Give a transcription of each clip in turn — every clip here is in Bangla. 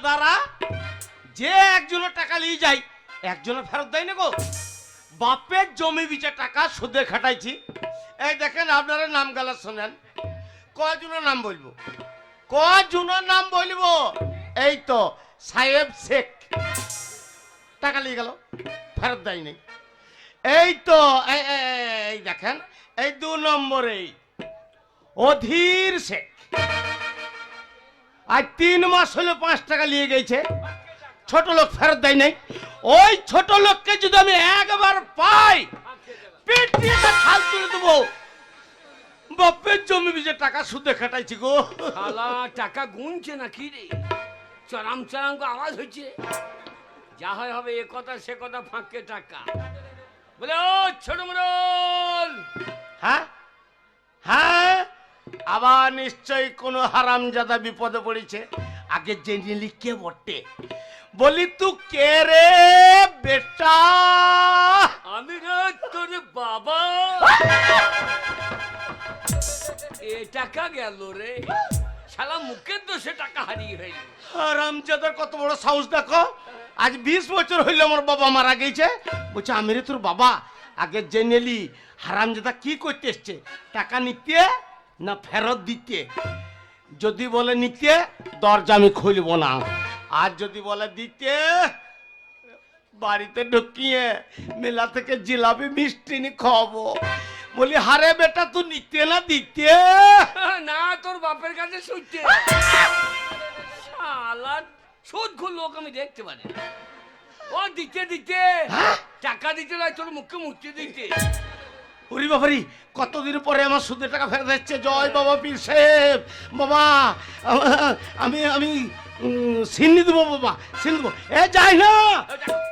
গাদারা যে একজনের টাকা নিয়ে যায় একজনে ফেরত দেয় না গো। বাপের জমি বিচার টাকা সুদে খাটাইছি। এই দেখেন আপনারা নাম গালা শোনেন। কয়জনের নাম বলব? কয়জনের নাম বলব? এই তো, সাহেব শেখ। টাকা নিয়ে গেল, ফেরত দেয় নাই। এই তো এই দেখেন, এই দু নম্বরেই। অধীর শেখ। আর তিন মাস হলো পাঁচ টাকা নিয়ে গেছে। ছোট লোক ফেরত দেয় নাই। ওই ছোট লোককে যদি আমি একবার পাই পেটিয়ে খাল তুলে দেবো। বাপের জমি বিজে টাকা সুদে খাটাইছি গো। শালা টাকা গুনছে না কি রে? চরাম চরাম আওয়াজ হচ্ছে। যা হয় হবে এ কথা সে কথা ফাঁকে টাকা। বলে ও ছোট মোড়ল হ্যাঁ? হ্যাঁ? আবার নিশ্চয়ই কোনো হারামজাদা বিপদে পড়েছে। আগে জেনে নিলি কে বটে। বলি তু কে রে বেটা? আমি তোর বাবা। এ টাকা গেল রে। শালা মুখের দোষে টাকা হারিয়ে ফেলি হারামজাদার কত বড় সাহস দেখো। আজ বিশ বছর হইল আমার বাবা মারা গেছে। বলছে আমি রে তোর বাবা। আগে জেনে নিলি হারামজাদা কি করতে এসছে? টাকা নিতে না ফেরত দিতে। যদি বলে নিতে দরজা আমি খুলব না। আর যদি বলে দিতে বাড়িতে ঢুকিয়ে মেলা থেকে জিলাপি মিষ্টি নি খাওয়াবো। বলি হারে বেটা তুই নিতে না দিতে? না তোর বাপের কাছে শুনতে শালা সুদ লোক আমি দেখতে পারি ও দিতে দিতে। টাকা দিতে নয় তোর মুখে মুক্তি দিতে। ওরে বাবারি কতদিন পরে আমার সুদের টাকা ফেরত দিচ্ছে জয় বাবা পীর সাহেব। বাবা আমি আমি সিন্নি দেবো বাবা সিন্নি দেবো। এ যাই না।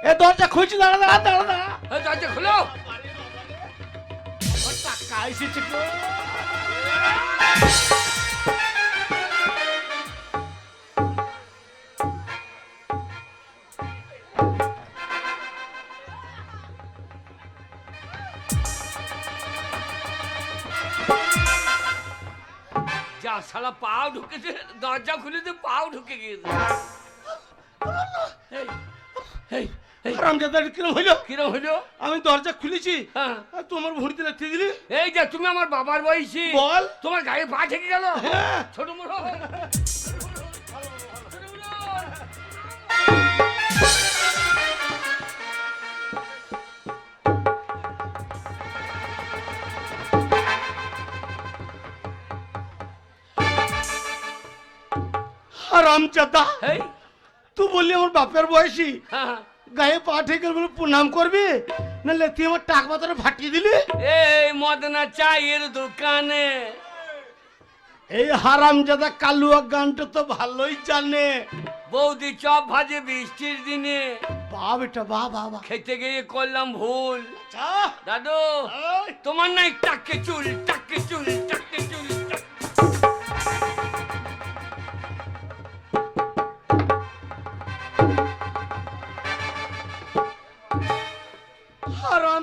এ দরজা খুঁজছি দাঁড়া দাঁড়া দাঁড়া দাঁড়া। দরজা খোলো। টাকা এসেছে শালা পাও ঢুকেছে দরজা খুলে দিয়ে পাও ঢুকে গিয়েছে। এই, এই, আমি দরজা খুলেছি। হ্যাঁ। তোমার ভুঁড়িতে রাখতে দিলি? এই যে তুমি আমার বাবার বয়সী। বল। তোমার গায়ে পা ঠেকে গেল? হ্যাঁ। ছোট মোড়ল হারামজাদা তুই বললি আমার বাপের বয়সী। গায়ে পা ঠেকে বলে প্রণাম করবি? তুই আমার টাক ফাটিয়ে দিলি? এই মদনা চায়ের দোকানে। এই হারামজাদা কালুয়া গানটা তো ভালোই জানে। বৌদি চপ ভাজে বৃষ্টির দিনে। বা বেটা বা বা বা খেতে গিয়ে করলাম ভুল। আচ্ছা, দাদু তোমার নাই টাকে চুল টাকে চুল টাকে চুল।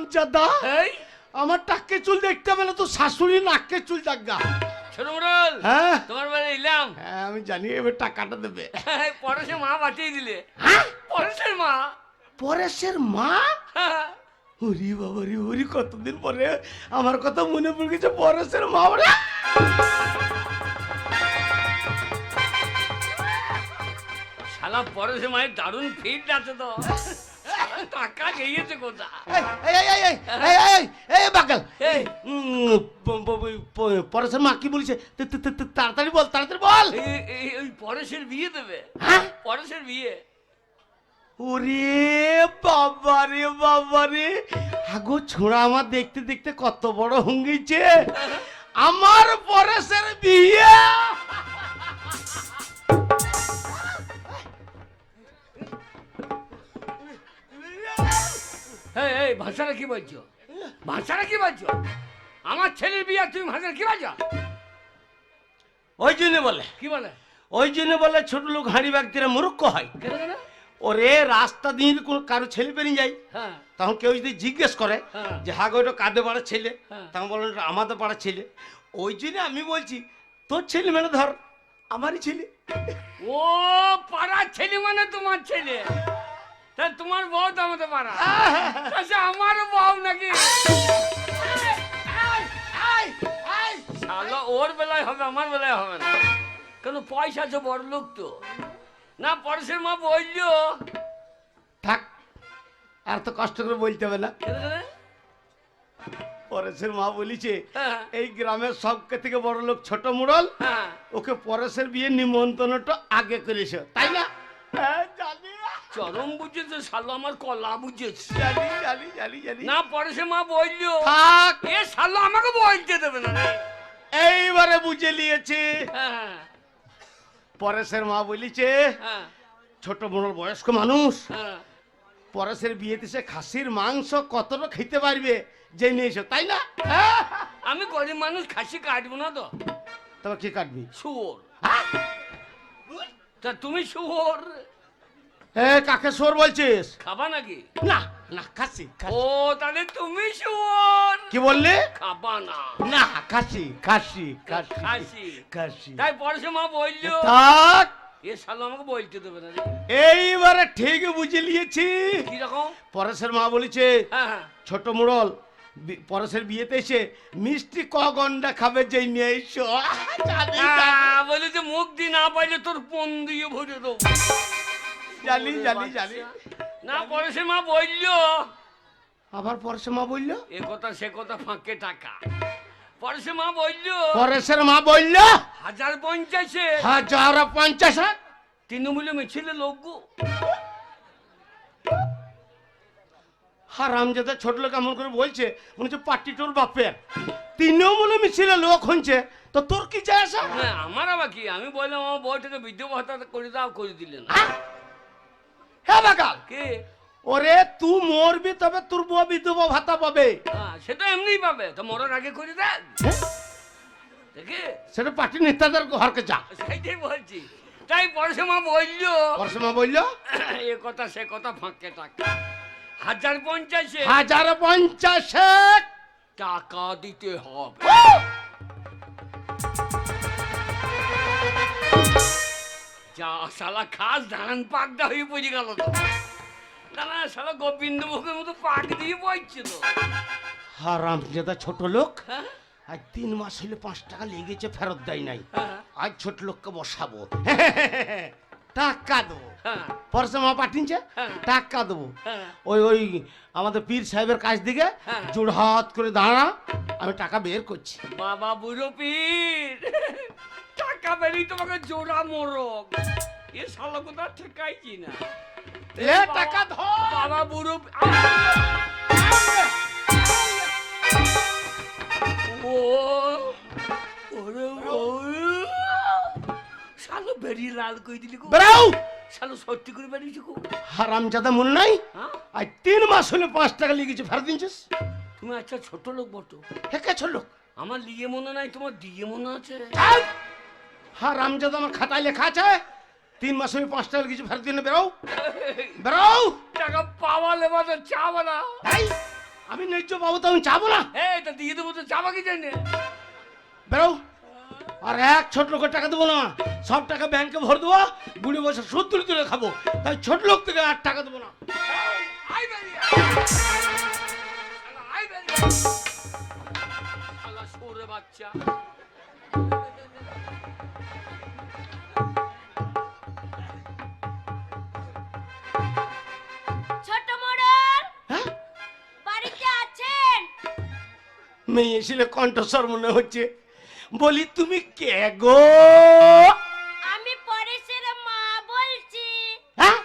হারামজাদা এই? আমার টাককে চুল দেখতে হবে না তো শাশুড়ি নাককে চুল জাগা ছোট হ্যাঁ? তোমার বাড়ি এলাম। হ্যাঁ আমি জানি এবার টাকাটা দেবে। পরশে মা পাঠিয়ে দিলে। হ্যাঁ? পরশের মা? পরেশের মা? ওরি বাবা রে ওরি কতদিন পরে আমার কথা মনে পড়ে গেছে পরেশের মা ওরে। শালা পরশে মায়ের দারুণ ফিট আছে তো। টাকা মা কি বলছে? তাড়াতাড়ি বল তাড়াতাড়ি বল। ওই পরেশের বিয়ে দেবে। হ্যাঁ? বিয়ে। ওরে বাবা রে বাবারে আগো ছোড়া আমার দেখতে দেখতে কত বড় হঙ্গিছে। হ্যাঁ। আমার পরেশের বিয়ে। ভাষাটা কি বলছো? ভাষাটা কি বলছো? আমার ছেলের বিয়ে তুমি ভাষাটা কি বলছো? ওই জন্য বলে। কি বলে? ওই জন্য বলে ছোট লোক হাঁড়ি ব্যক্তিরা মূর্খ হয়। ওরে রাস্তা দিয়ে কোনো কারও ছেলে বেরিয়ে যায় হ্যাঁ। তখন কেউ যদি জিজ্ঞেস করে হ্যাঁ। যে হাগো এটা কাঁদে পাড়ার ছেলে? হ্যাঁ। তখন বলেন আমাদের পাড়ার ছেলে। ওই জন্য আমি বলছি তোর ছেলে মানে ধর আমারই ছেলে। ও পাড়ার ছেলে মানে তোমার ছেলে। তা তোমার বউ তো আমাদের পাড়া। আচ্ছা আমার বউ নাকি? শালা ওর বেলায় হবে আমার বেলায় হবে না। কেন পয়সা আছে বড় লোক তো। না পরেশের মা বলল থাক আর তো কষ্ট করে বলতে হবে না? পরেশের মা বলিছে হ্যাঁ, এই গ্রামের সবকে থেকে বড় লোক ছোট মুড়ল হ্যাঁ। ওকে পরেশের বিয়ে নিমন্ত্রণটা আগে করেছে। তাই চরম বুঝেছে শালো আমার কলা বুঝেছে। জানি জানি জানি জানি। না পরেশের মা বলল থাক। এ শালো আমাকে বলতে দেবে না রে। এইবারে বুঝে নিয়েছে। হ্যাঁ পরেশের মা বলিছে হ্যাঁ। ছোট মোড়ল বয়স্ক মানুষ হ্যাঁ। পরেশের বিয়েতে সে খাসির মাংস কতটা খেতে পারবে জেনে এসো তাই না? হ্যাঁ। আমি গরিব মানুষ খাসি কাটবো না তো। তবে কি কাটবি? শুয়োর। তা তুমি শুয়োর। এ কাকে সোর বলছিস? খাবা নাকি? না না খাসি। ও তাহলে তুমি শুয়োর কি বললে? খাবা না। না খাসি খাসি খাসি খাসি তাই পরেশে মা বলল। থাক। এ শালো আমাকে বলতে দেবে না এইবারে ঠিক বুঝে নিয়েছি। কীরকম পরেশের মা বলেছে হ্যাঁ হ্যাঁ। ছোট মুড়ল পরেশের বিয়েতে এসে মিষ্টি ক গন্ডা খাবে যেই নিয়ে এসো। বলে যে মুখ দিয়ে না পাইলে তোর পন দিয়ে ভরে দেবো। জানি জানি জানি না পরেশে মা বলল। আবার বলল? এ কথা সে কথা ফাঁকে টাকা। পরেশে মা বলল পরেশের মা বলল হাজার পঞ্চাশে। হাজার পঞ্চাশ। তৃণমূলে মিছিলে লোক গো। হারাম যেটা ছোট লোক এমন করে বলছে মনে হচ্ছে পার্টি তোর বাপের। তৃণমূলে মিছিলে লোক হচ্ছে তো তোর কি যায় আসা আমার আবার কি? আমি বললাম আমার বউটাকে বিদ্যুৎ ভাতা করে দাও করে দিলেন হ্যাঁ বাকাল কে? ওরে তুই মরবি তবে তোর বউ বিধবা ভাতা পাবে। হ্যাঁ, সে তো এমনিই পাবে। তো মরার আগে করে হ্যাঁ? দেখে। সেটা পার্টি নেতাদের ঘরকে যা। সেইটাই বলছি। তাই পরেশে মা বলল। পরেশের বলল? এ কথা সে কথা ফাঁকে টাকা হাজার পঞ্চাশে হাজার পঞ্চাশে টাকা দিতে হবে। যা শালা খাস ধান পাকটা হয়ে পড়ে গেল তো। না না শালা গোবিন্দ মুখের মতো পাক দিয়ে পড়ছে তো। হারাম যেটা ছোট লোক হ্যাঁ? আজ তিন মাস পাঁচ টাকা লেগেছে ফেরত দেয় নাই। হ্যাঁ। আজ ছোট লোককে বসাবো। টাকা দেবো। হ্যাঁ। পরশে মা পাঠিয়েছে। টাকা দেবো। ওই ওই আমাদের পীর সাহেবের কাছ দিকে। জোড়হাত করে দাঁড়া। আমি টাকা বের করছি। বাবা বুড়ো পীর। টাকা বেরিয়ে তোমাকে জোড়া মোরগ। এ শালা কোথা ঠেকাইছি না। এ টাকা ধর। বাবা বুড়ো ও ওরে ও শালো বেরিয়ে লাল কই দিলি গো। বেরাও। শালো সত্যি করে বেরিয়েছি গো। হারাম জাদা মনে নাই হ্যাঁ? আজ তিন মাস হলে পাঁচ টাকা লেগেছে ফেরত দিনছিস? তুমি আচ্ছা ছোট লোক বটো। হেকে ছোট লোক? আমার লিয়ে মনে নাই তোমার দিয়ে মনে আছে। হারাম জাদা আমার খাতায় লেখা আছে। তিন মাস আমি পাঁচ টাকা কিছু ফেরত দিনে বেরাও। বেরাও! টাকা পাওয়া লেবা তো চাবো না আমি ন্যায্য পাবো তো আমি চাবো না তা দিয়ে দেবো তো চাবা কি জানে। বেরো আর এক ছোট লোকের টাকা দেবো না। সব টাকা ব্যাংকে ভর দেবো। বুড়ি বসে সুদ তুলে তুলে খাব। তাই ছোট লোক থেকে আর টাকা দেবো না। বাচ্চা হ্যাঁ? মেয়ে এসেলে কণ্ঠস্বর মনে হচ্ছে। বলি তুমি কে গো? আমি পরেশের মা বলছি। হ্যাঁ?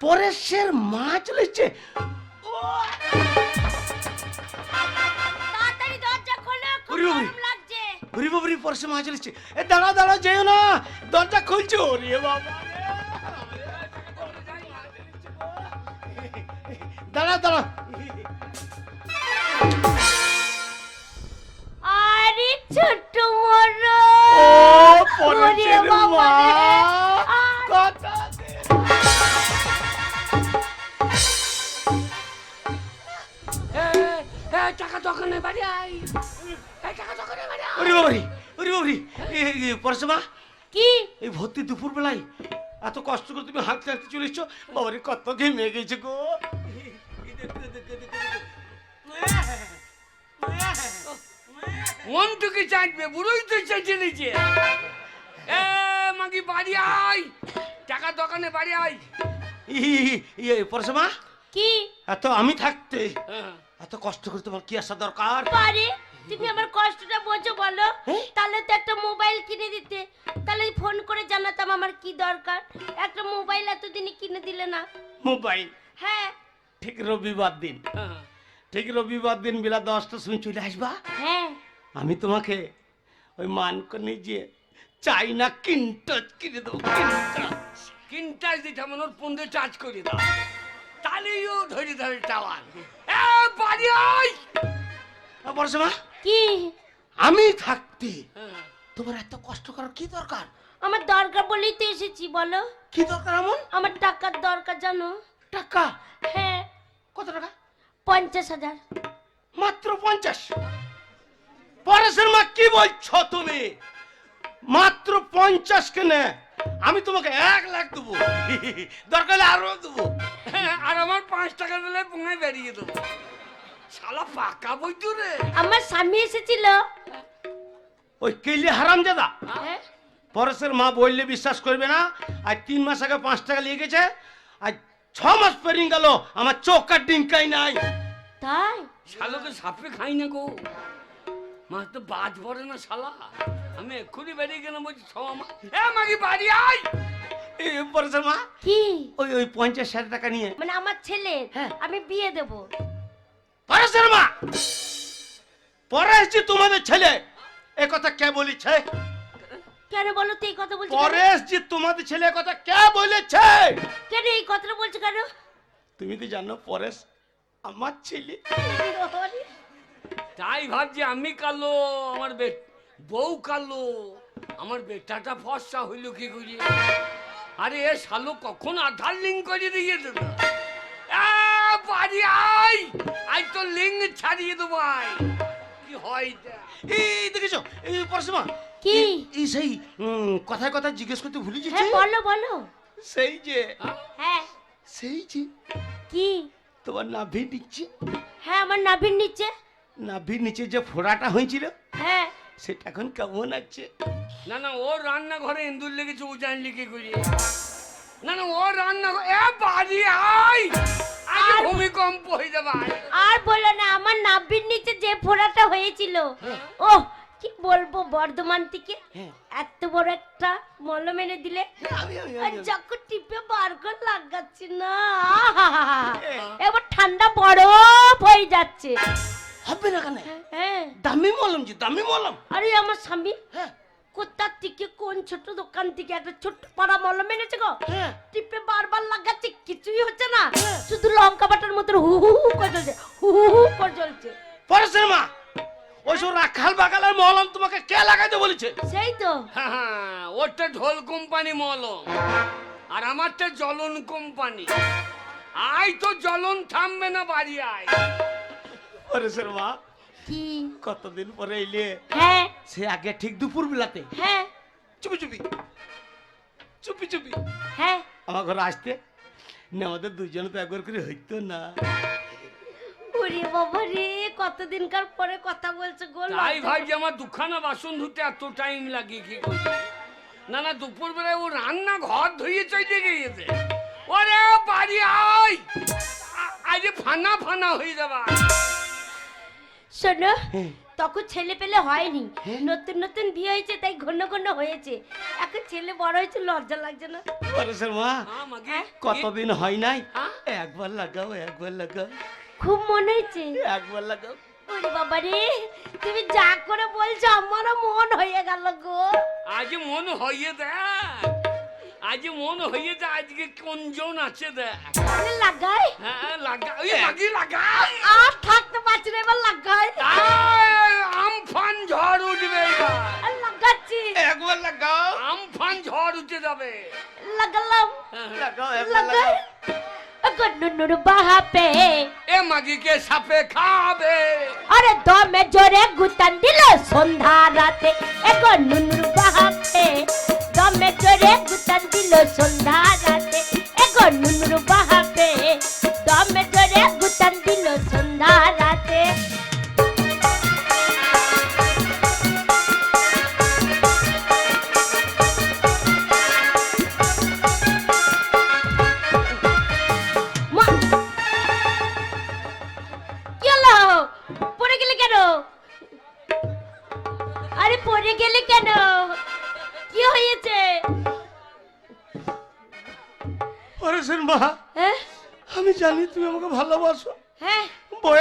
পরেশের মা চলেছে? ও লাগছে ঘুরি বাবরি পরেশের মা চলেছে এ দাঁড়া দাঁড়া যেও না। দরজা খুলছে? ওরে বাবা। দাঁড়া দাঁড়া। আরে ছোট মোড়ল ও ওরে বাবা রে। কথা টাকা দোকানে বাড়ি আই টাকা দোকানে ওরে বাবারি ওরে বাবারি পরেশ কি? এই ভর্তি দুপুর বেলায় এত কষ্ট করে তুমি হাঁটতে হাঁটতে চলে এসছো? বাবারে কত ঘেমে গেছে গো। মন তোকে চাইবে বুড়োই তো চেঁচে নিচে এ মাগি বাড়ি আয়। টাকা দোকানে বাড়ি আয়। ইয়ে পরশমা। কি? এত আমি থাকতে হ্যাঁ। এত কষ্ট করে তোমার কি আসা দরকার? তুমি আমার কষ্টটা বোঝো বলো? তাহলে তো একটা মোবাইল কিনে দিতে। তাহলে ফোন করে জানাতাম আমার কি দরকার। একটা মোবাইল এতদিনে কিনে দিলে না। মোবাইল? হ্যাঁ। ঠিক রবিবার দিন। হ্যাঁ। ঠিক রবিবার দিন বেলা দশটার সময় চলে আসবা? হ্যাঁ। আমি তোমাকে ওই মানকনে যে চাই চাইনা কিনটচ কিনে দেবো কিনটচ কিনটাস দিতে আমার ওর পন্দে টাচ করে দাও। তাহলেই ও ধরে ধরে টাওয়ার। এ বাড়ি আয়! পরশমা কি? আমি থাকতে। তোমার এত কষ্ট করার কি দরকার? আমার দরকার বলেই তো এসেছি বলো। কি দরকার এমন? আমার টাকার দরকার জানো। টাকা? হ্যাঁ। কত টাকা? পঞ্চাশ হাজার। মাত্র পঞ্চাশ। পরেশের মা কি বলছো তুমি? মাত্র পঞ্চাশ কেনে আমি তোমাকে এক লাখ দেবো। দরকার হলে আরও দেবো। হ্যাঁ, আর আমার পাঁচ টাকা দিলে বেরিয়ে দেবো। শালা পাকা বই তো রে। আমার স্বামী এসেছিল। ওই কেলি হারাম দাদা। হ্যাঁ? পরেশের মা বললে বিশ্বাস করবে না। আর তিন মাস আগে পাঁচ টাকা নিয়ে গেছে। আর ছ মাস পেরিয়ে গেল। আমার চোখ আর ডিঙ্কাই নাই। তাই? শালোকে সাপে খাই না গো। মাছ তো বাজ পড়ে না শালা। আমি এক্ষুনি বেরিয়ে গেলাম বলছি ছ মাস। এ মাগি বাড়ি আয়? এই পরেশের মা কি? ওই ওই পঞ্চাশ হাজার টাকা নিয়ে। মানে আমার ছেলে হ্যাঁ। আমি বিয়ে দেব। পরেশের মা পরেশ যে তোমাদের ছেলে। এ কথা কে বলেছে? কেন বলো তো এই কথা বলছো পরেশ যে তোমাদের ছেলে এ কথা কে বলেছে? কেন এই কথাটা বলছো কেন? তুমি তো জানো পরেশ আমার ছেলে। তাই ভাবছি আমি কালো আমার বে বউ কালো আমার বেটাটা ফর্সা হইল কি করি আরে এ শালো কখন আধার লিঙ্ক করে দিয়ে দেবে? বাড়ি আই আই তো লিঙ্ক ছাড়িয়ে দেবো আই। কি হয় এই দেখেছ এই পরেশ কি? এই- এই সেই উম, কথায় জিজ্ঞেস করতে ভুলে গেছি। হ্যাঁ বলো বলো। সেই যে হ্যাঁ? সেই যে কি? তোমার নাভি নিচে। হ্যাঁ আমার নাভির নিচে। নাভির নিচে যে ফোড়াটা হয়েছিল হ্যাঁ। সেটা এখন কেমন আছে? না না ও রান্নাঘরে ইন্দুর লেগেছে ও জানলি কি করি? না না ও রান্না এ বাড়ি আই ভূমিকম্প হয়ে যাবে। আর বলো না আমার নাভির নিচে যে ফোড়াটা হয়েছিল ও কি বলব বর্ধমান থেকে হ্যাঁ। এত বড় একটা মলম এনে দিলে। আর যখন টিপে বার করে লাগাচ্ছি না। এবার ঠান্ডা বরফ হয়ে যাচ্ছে। হবে না কেন? হ্যাঁ। দামি মলম যে দামি মলম। আরে আমার স্বামী হ্যাঁ। কোথার থেকে কোন ছোট দোকান থেকে একটা ছোট্ট পাড়া মলম এনেছে গো? হ্যাঁ। টিপে বারবার লাগাচ্ছে কিছুই হচ্ছে না। শুধু লঙ্কা বাটার মতন হু হু হু করে চলছে হু হু হু করে চলছে পরেশের মা ওইসব রাখাল বাগালের মলম তোমাকে কে লাগাইতে বলেছে? সেই তো। হ্যাঁ, হ্যাঁ, ওরটা ঢোল কোম্পানি মলম আর আমারটা জ্বলন কোম্পানি। আয় তো জ্বলন থামবে না বাড়ি আয়। পরেশের মা কি? কতদিন পরে এলে? হ্যাঁ। সে আগে ঠিক দুপুর বেলাতে হ্যাঁ। চুপি চুপি। চুপি চুপি। হ্যাঁ। আমার ঘরে আসতে না আমাদের দুজন তো একবার করে হইতো না। ওরে বাবা রে কতদিনকার পরে কথা বলছো গো তাই ভাই যে আমার দুখানা বাসন ধুতে এত টাইম লাগে কি করি না না দুপুর বেলায় ও রান্না ঘর ধুয়ে চলে গিয়েছে। ওরে বাড়ি আয়! আরে ফানা ফানা হয়ে যাবা। শোনো হ্যাঁ। তখন ছেলে পেলে হয়নি। নতুন নতুন বিয়ে হয়েছে তাই ঘন ঘন হয়েছে। এখন ছেলে বড় হয়েছে লজ্জা লাগছে না? পরেশের মা কতদিন হয় নাই? হ্যাঁ? একবার লাগাও একবার লাগাও। খুব মনে হয়েছে। একবার লাগাও। ওরে বাবা রে তুমি যা করে বলছো আমারও মন হয়ে গেল গো। আজ মন হয়ে দেখ আজ মন হইয়ে দে আজকে কোন জন আছে দেখ। লাগাই। হ্যাঁ লাগা ওই লাগি লাগা আর থাকতে পারছি না এবার লাগাই। আমফান ঝড় উঠবে এবার। লাগাচ্ছি। একবার লাগাও। আমফান ঝড় উঠে যাবে। লাগালাম। লাগাও একবার লাগাই। বাহাপে। এ মাগিকে সাপে খাবে। আরে দমে জোরে গুতান দিল সন্ধ্যা রাতে। এ গন্নুর বাহাপে। দমে জোরে গুতান দিল সন্ধ্যা রাতে। এগো নুনুর বাহাবে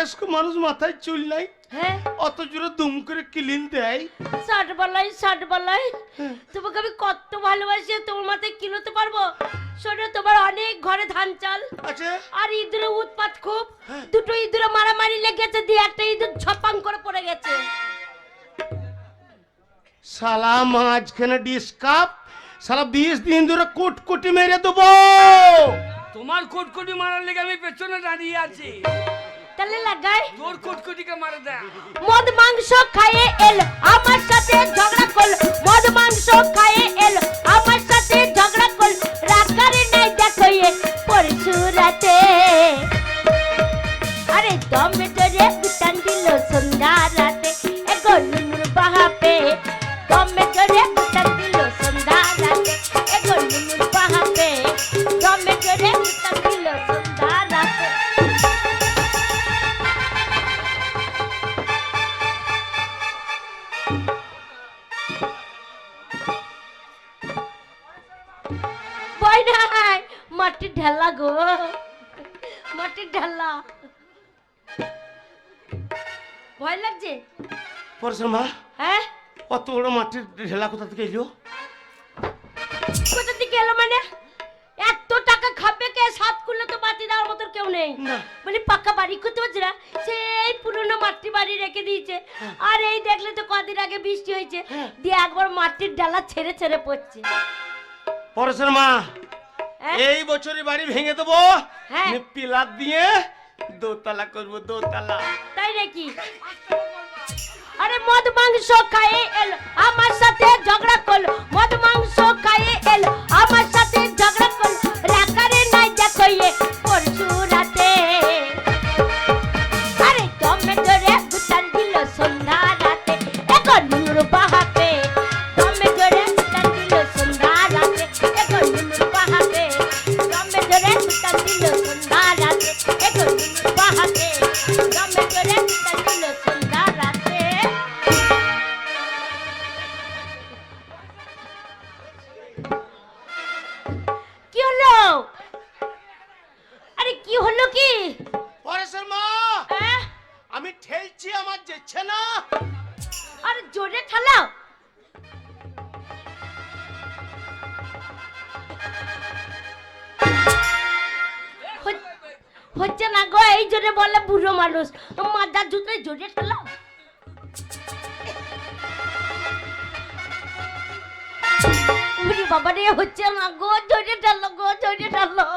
বয়স্ক মানুষ মাথায় চুল নাই। হ্যাঁ। অত জোরে দুম করে কিলিন দেয়। ষাট বলাই ষাট বলাই। তোমাকে আমি কত ভালোবাসি তোমার মাথায় কিলোতে পারব? শোনো তোমার অনেক ঘরে ধান চাল। আছে আর ইঁদুরে উৎপাত খুব। দুটো ইঁদুরে মারামারি লেগেছে দিয়ে একটা ইঁদুর ছপাং করে পড়ে গেছে। শালা মাঝখানে ডিসকাপ শালা বিশ দিন ধরে কুটকুটি মেরে দেবো। তোমার কোটকুটি মারার লেগে আমি পেছনে দাঁড়িয়ে আছি। তাহলে লাগাই। তোর কোটকুটিকে মারা দেয় মদ মাংস খায়ে এল আমার সাথে ঝগড়া করল মদ মাংস খায়ে এল আমার সাথে ঝগড়া করল রাখারে নাই দেখো এ পরশু রাতে আরে দমে তোরে দিল সন্ধ্যা রাতে। এগো বাহাপে। দমে ভয় নাই মাটির ঢেলা গো। মাটির ঢেলা। ভয় লাগছে? পরেশের মা? হ্যাঁ? অত বড় মাটির ঢেলা কোথা থেকে এলো? কোথা থেকে এলো মানে? এত টাকা খাবে কে? সাত করলে তো বাতি দেওয়ার মতো কেউ নেই। মানে পাকা বাড়ি করতে পারছে না। সেই পুরনো মাটির বাড়ি রেখে দিয়েছে। আর এই দেখলে তো কদিন আগে বৃষ্টি হয়েছে। দিয়ে একবার মাটির ডালা ছেড়ে ছেড়ে পড়ছে। পরেশের মা হ্যাঁ? এই বছরই বাড়ি ভেঙে দেবো। হ্যাঁ। পিলার দিয়ে দোতলা করব দোতলা। তাই নাকি? আরে মদ মাংস খাইয়ে এলো আমার সাথে ঝগড়া করল। মদ মাংস খাইয়ে এল হচ্ছে না গো, এই জোরে বলে বুড়ো মানুষ। মাদার জুতো জোরে উরি বাবা রে হচ্ছে না গো জোরে ঠালো গো জোরে ঠালো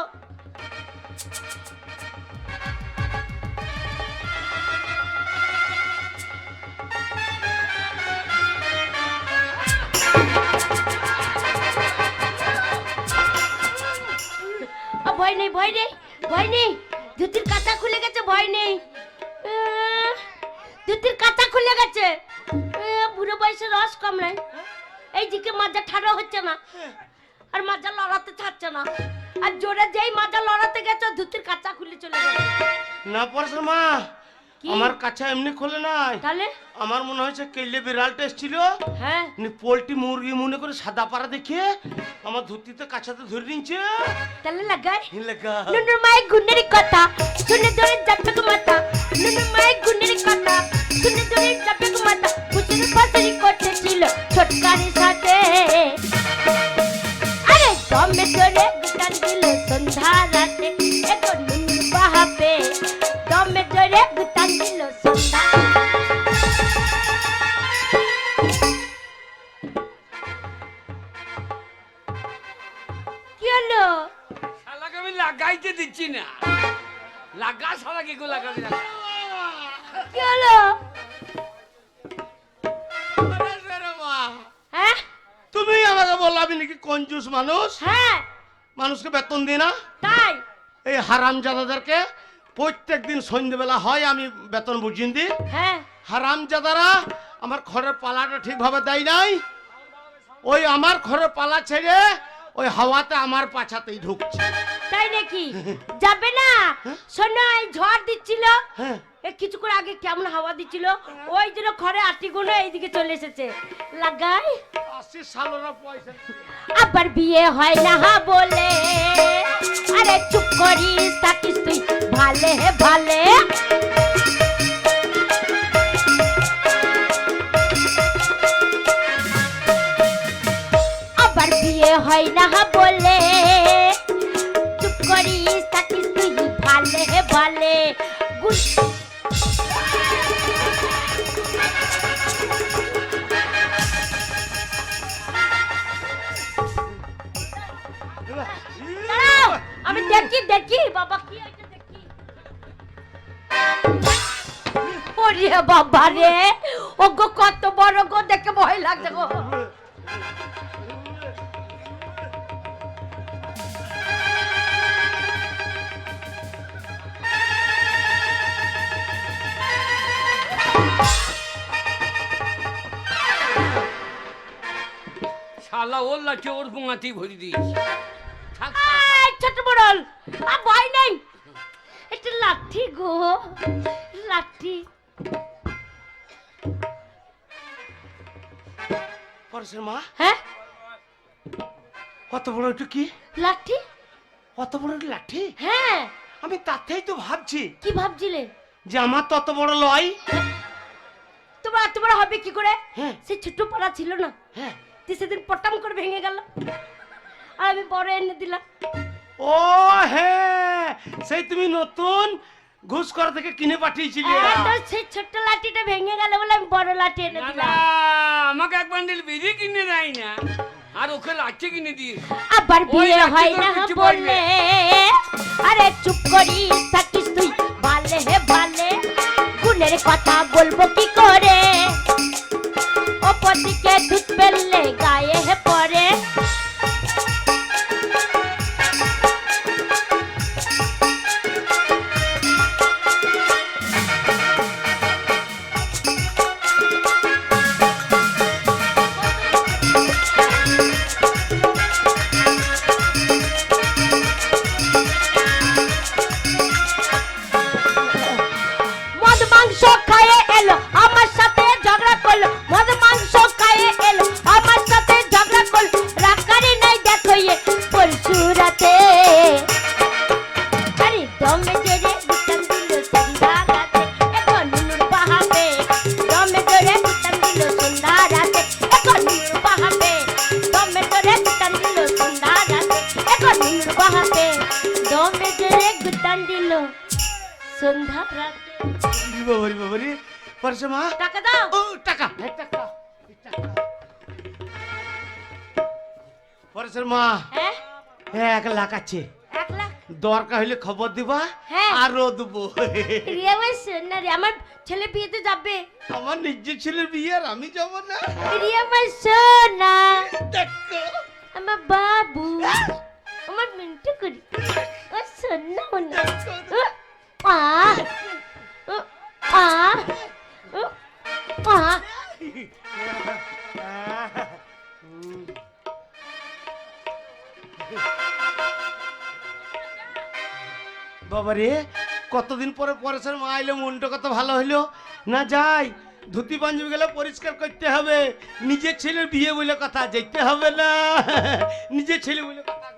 ভয় নেই ভয় নেই ভয় নেই। ধুতির কাঁচা খুলে গেছে, ভয় নেই। ধুতির কাঁচা খুলে গেছে। বুড়ো বয়সে রস কম নাই। এই দিকে মাজা ঠাড়া হচ্ছে না। আর মাজা লড়াতে ছাড়ছে না। আর জোরে যেই মাজা লড়াতে গেছে, ধুতির কাঁচা খুলে চলে গেছে। না পরেশের মা? আমার কাছে এমনি খোলে নাই। তাহলে? আমার মনে হয়েছে কেলে বিড়াল বিড়ালটা এসেছিল। হ্যাঁ। পোলট্রি মুরগি মনে করে সাদা পাড়া দেখে আমার ধুতিতে কাছাতে ধরে নিচ্ছে তাহলে লাগাই। লাগা। নুনুর মায়ের গুণের কথা শুনে ধরে যাবে মাথা নুনুর মায়ের গুণের কথা শুনে ধরে যাবে মাথা বুঝুর পাশারি করতেছিল ছোটকারের সাথে। আরে দমে ধরে দমে ধরে সন্ধ্যা কি হলো? শালাকে আমি লাগাইতে দিচ্ছি না। লাগা শালাকে কেউ লাগাতে না। কি হলো? হ্যাঁ? তুমি আমাকে বলল আমি নাকি কঞ্জুস মানুষ। হ্যাঁ। মানুষকে বেতন দিই না। তাই? এই হারাম জাদাদেরকে প্রত্যেক দিন সন্ধ্যেবেলা হয় আমি বেতন বুঝিয়ে দিই। হ্যাঁ। হারাম জাদারা আমার ঘরের পালাটা ঠিকভাবে দেয় নাই। ওই আমার ঘরের পালা ছেড়ে ওই হাওয়াতে আমার পাছাতেই ঢুকছে। তাই নাকি? যাবে না? শোনো এই ঝড় দিচ্ছিল। হ্যাঁ। কিছুক্ষণ আগে কেমন হাওয়া দিচ্ছিল? ওই জন্য ঘরে আটি গুলো এইদিকে চলে এসেছে। লাগাই। আশি সালের পয়সা। আবার বিয়ে হয় না বলে। আরে চুপ করিস থাকিস তুই ভালে ভালে দেখি, বাবা, কি হয়েছে দেখি ওরে বাবা রে ও কত বড় গো, দেখে ভয় লাগছে গো শালা, ওর লাঠি ওর ভরি দিয়েছি। আর ভয় নেই। এটা লাঠি গো লাঠি। পরেশের মা? হ্যাঁ? কত বড় একটু কি? লাঠি? কত বড় লাঠি? হ্যাঁ। আমি তাতেই তো ভাবছি। কি ভাবছিলে? যে আমার তত বড় লয়। তোমার এত বড় হবে কি করে? হ্যাঁ। সে ছোট পাড়া ছিল না। হ্যাঁ। সেদিন পটাম করে ভেঙে গেল। আর আমি বড় এনে দিলাম। ও হ্যাঁ সেই তুমি নতুন ঘুষ করা থেকে কিনে পাঠিয়েছিলে। সেই ছোট্ট লাঠিটা ভেঙে গেল বলে আমি বড় লাঠি এনে দিলাম। আমাকে এক বান্ডিল বিড়ি কিনে দেয় না আর ওকে লাঠি কিনে দিয়ে আবার বিয়ে হয় না বললে আরে চুপ করি থাকিস তুই ভালে হে ভালে গুণের কথা বলব কি করে? এক লাখ। দরকার হলে খবর দিবা হ্যাঁ। আরও দেবো। রিয়া শোন না রে আমার ছেলে বিয়েতে যাবে। আমার নিজের ছেলের বিয়ে আর আমি যাব না। রিয়া না দেখো। আমার বাবু। আমার মিন্টু করি। ও শোন না মনে ও, আ ও, আ ও, আ। বাবা রে কতদিন পরে পরেশের মা এলো মনটা কত ভালো হইল? না যাই, ধুতি পাঞ্জাবি গেলে পরিষ্কার করতে হবে। নিজের ছেলে বিয়ে বলে কথা, যেতে হবে না। নিজের ছেলে বলে কথা